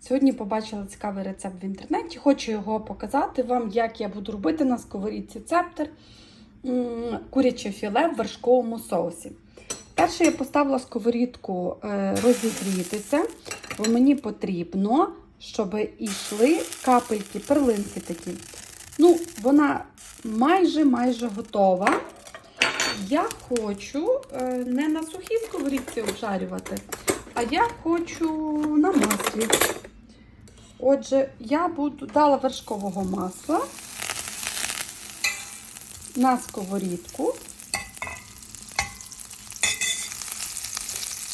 Сьогодні побачила цікавий рецепт в інтернеті. Хочу його показати вам, як я буду робити на сковорідці цептер куряче філе в вершковому соусі. Перше я поставила сковорідку е, розігрітися, бо мені потрібно, щоб йшли капельки, перлинки такі. Ну, вона майже майже готова. Я хочу е, не на сухій сковорідці обжарювати, а я хочу на маслі. Отже, я буду дала вершкового масла на сковорідку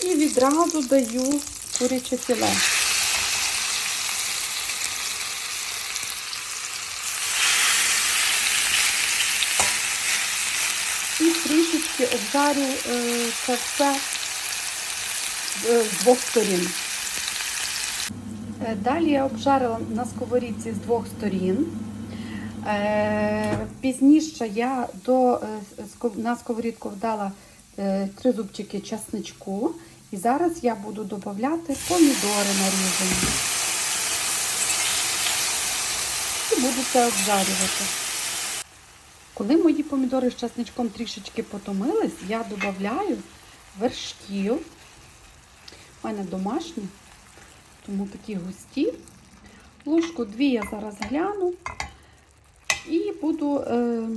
і відразу даю куряче філе. І трішечки обжарю е, це все е, з двох сторін. Е, Далі я обжарила на сковорідці з двох сторін. Е, Пізніше я до, е, на сковорідку вдала три зубчики часничку. І зараз я буду додавати помідори нарізані. І буду це обжарювати. Коли мої помідори з часничком трішечки потомились, я додаю вершків. У мене домашні, тому такі густі. Ложку дві я зараз гляну. І буду е,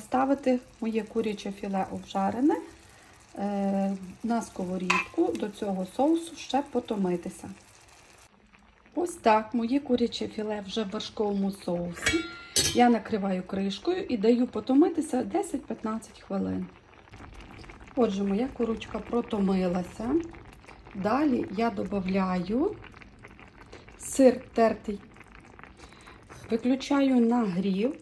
ставити моє куряче філе обжарене е, на сковорідку до цього соусу ще потомитися. Ось так моє куряче філе вже в вершковому соусі. Я накриваю кришкою і даю потомитися 10-15 хвилин. Отже, моя курочка протомилася. Далі я додаю сир тертий, виключаю нагрів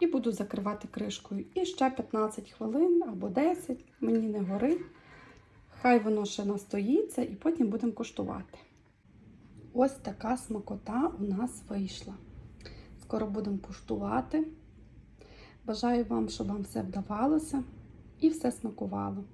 і буду закривати кришкою. І ще 15 хвилин або 10, мені не горить. Хай воно ще настоїться і потім будемо куштувати. Ось така смакота у нас вийшла. Скоро будемо куштувати. Бажаю вам, щоб вам все вдавалося і все смакувало.